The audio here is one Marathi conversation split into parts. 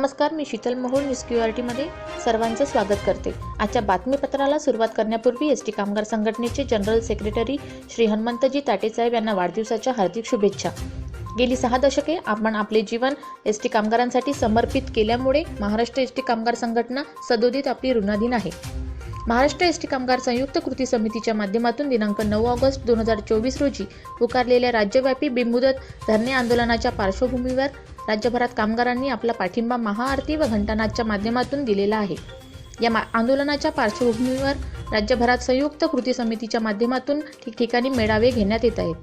नमस्कार मी Sheetal Mohol news Q R टीमध्ये सर्वांचं स्वागत करते. आजच्या बातमीपत्राला सुरुवात करण्यापूर्वी एस टी कामगार संघटनेचे जनरल सेक्रेटरी श्री हनुमंतजी ताटेसाहेब यांना वाढदिवसाच्या हार्दिक शुभेच्छा. गेली सहा दशके आपण आपले जीवन एस टी कामगारांसाठी समर्पित केल्यामुळे महाराष्ट्र एस टी कामगार संघटना सदोदित आपली ऋणाधीन आहे. महाराष्ट्र एस टी कामगार संयुक्त कृती समितीच्या माध्यमातून दिनांक नऊ ऑगस्ट दोन हजार चोवीस रोजी पुकारलेल्या राज्यव्यापी बिनमुदत धरणे आंदोलनाच्या पार्श्वभूमीवर राज्यभरात कामगारांनी आपला पाठिंबा महाआरती व घंटानादच्या माध्यमातून दिलेला आहे. या मा आंदोलनाच्या पार्श्वभूमीवर राज्यभरात संयुक्त कृती समितीच्या माध्यमातून ठिकठिकाणी मेळावे घेण्यात येत आहेत.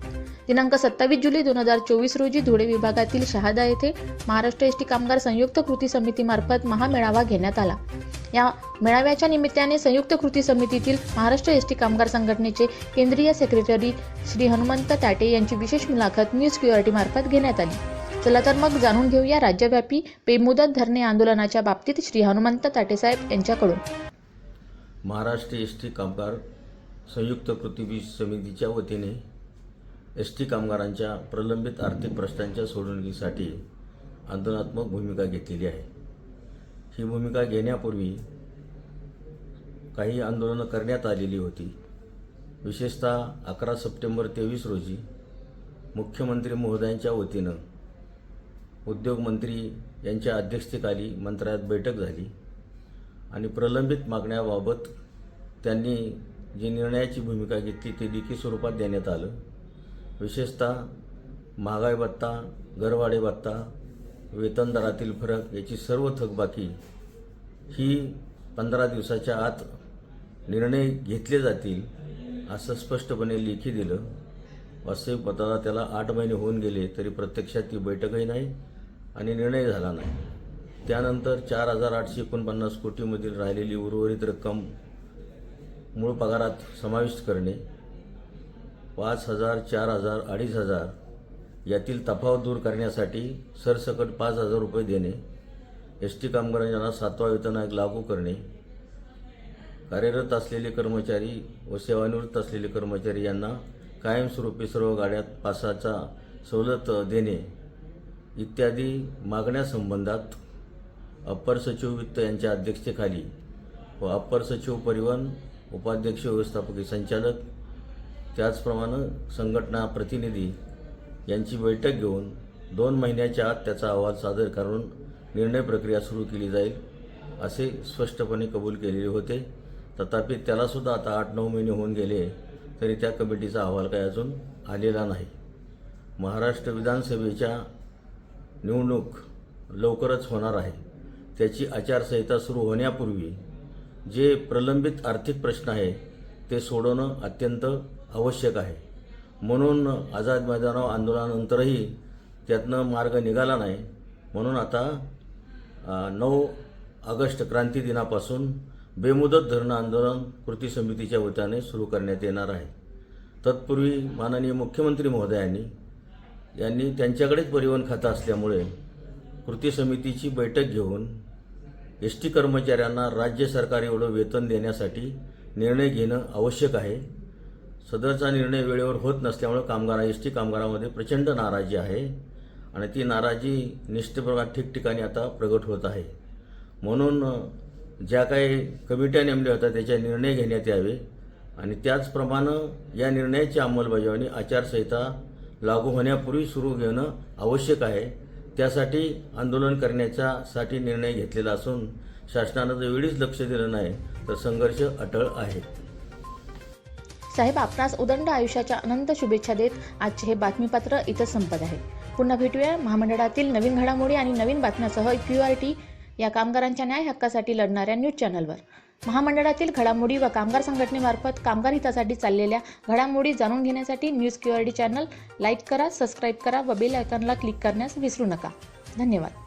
दिनांक सत्तावीस जुलै दोन हजार चोवीस रोजी धुळे विभागातील शहादा येथे महाराष्ट्र एस टी कामगार संयुक्त कृती समितीमार्फत महामेळावा घेण्यात आला. या मेळाव्याच्या निमित्ताने संयुक्त कृती समितीतील महाराष्ट्र एस टी कामगार संघटनेचे केंद्रीय सेक्रेटरी श्री हनुमंत ताटे यांची विशेष मुलाखत न्यूज क्युआरटी मार्फत घेण्यात आली. चला तर मग जाणून घेऊया राज्यव्यापी बेमुदत धरणे आंदोलनाच्या बाबतीत श्री हनुमंत ताटेसाहेब यांच्याकडून. महाराष्ट्र एस टी कामगार संयुक्त कृती समितीच्या वतीने एस टी कामगारांच्या प्रलंबित आर्थिक प्रश्नांच्या सोडवणुकीसाठी आंदोलनात्मक भूमिका घेतलेली आहे. ही भूमिका घेण्यापूर्वी काही आंदोलनं करण्यात आलेली होती. विशेषतः अकरा सप्टेंबर तेवीस रोजी मुख्यमंत्री महोदयांच्या वतीनं उद्योगमंत्री यांच्या अध्यक्षतेखाली मंत्रालयात बैठक झाली. आणि प्रलंबित मागण्याबाबत त्यांनी जी निर्णयाची भूमिका घेतली ते लेखी स्वरूपात देण्यात आलं. विशेषतः महागाई भत्ता घरवाडे भत्ता वेतन दरातील फरक याची सर्व थकबाकी ही पंधरा दिवसाच्या आत निर्णय घेतले जातील असं स्पष्टपणे लेखी दिलं. वास्तविक पत्राला त्याला आठ महिने होऊन गेले तरी प्रत्यक्षात ती बैठकही नाही. आणि निर्णय झाला नाही. त्यानंतर चार हजार आठशे एकोणपन्नास कोटीमधील राहिलेली उर्वरित रक्कम मूळ पगारात समाविष्ट करणे पाच हजार चार हजार अडीच हजार यातील तफावत दूर करण्यासाठी सरसकट पाच हजार रुपये देणे एस टी कामगारांना सातवा वेतन आयोग लागू करणे कार्यरत असलेले कर्मचारी व सेवानिवृत्त असलेले कर्मचारी यांना कायमस्वरूपी सर्व गाड्यात पासाचा सवलत देणे इत्यादी मागण्यासंबंधात अप्पर सचिव वित्त यांच्या अध्यक्षतेखाली व अप्पर सचिव परिवहन उपाध्यक्ष व्यवस्थापकीय संचालक त्याचप्रमाणे संघटना प्रतिनिधी यांची बैठक घेऊन दोन महिन्याच्या आत त्याचा अहवाल सादर करून निर्णय प्रक्रिया सुरू केली जाईल असे स्पष्टपणे कबूल केलेले होते. तथापि त्यालासुद्धा आता आठ नऊ महिने होऊन गेले तरी त्या कमिटीचा अहवाल काही अजून आलेला नाही. महाराष्ट्र विधानसभेच्या निवडणूक लवकरच होणार आहे. त्याची आचारसंहिता सुरू होण्यापूर्वी जे प्रलंबित आर्थिक प्रश्न आहे ते सोडवणं अत्यंत आवश्यक आहे. म्हणून आझाद मैदानावर आंदोलनानंतरही त्यातनं मार्ग निघाला नाही. म्हणून आता नऊ ऑगस्ट क्रांती दिनापासून बेमुदत धरणं आंदोलन कृती समितीच्या वतीने सुरू करण्यात येणार आहे. तत्पूर्वी माननीय मुख्यमंत्री महोदयांनी यांनी त्यांच्याकडेच परिवहन खातं असल्यामुळे कृती समितीची बैठक घेऊन एस टी कर्मचाऱ्यांना राज्य सरकार एवढं वेतन देण्यासाठी निर्णय घेणं आवश्यक आहे. सदरचा निर्णय वेळेवर होत नसल्यामुळे कामगार एस टी कामगारामध्ये प्रचंड नाराजी आहे आणि ती नाराजी निष्ठप्रमाणे ठिकठिकाणी आता प्रगट होत आहे. म्हणून ज्या काही कमिट्या नेमल्या होत्या त्याचे निर्णय घेण्यात यावे आणि त्याचप्रमाणे या निर्णयाची अंमलबजावणी आचारसंहिता लागू होण्यापूर्वी सुरू घेणं आवश्यक आहे. त्यासाठी आंदोलन करण्याच्यासाठी निर्णय घेतलेला असून शासनानं जर वेळीच लक्ष दिलं नाही तर संघर्ष अटळ आहे. साहेब आपणास उदंड आयुष्याच्या अनंत शुभेच्छा देत आजचे हे बातमीपत्र इथं संपत आहे. पुन्हा भेटूया महामंडळातील नवीन घडामोडी आणि नवीन बातम्यासह क्यू आर टी या कामगारांच्या न्याय हक्कासाठी लढणाऱ्या न्यूज चॅनलवर. महामंडळातील घडामोडी व कामगार संघटनेमार्फत कामगार हितासाठी चाललेल्या घडामोडी जाणून घेण्यासाठी न्यूज क्यू चॅनल लाईक करा सबस्क्राईब करा व बेल आयकॉनला क्लिक करण्यास विसरू नका. धन्यवाद.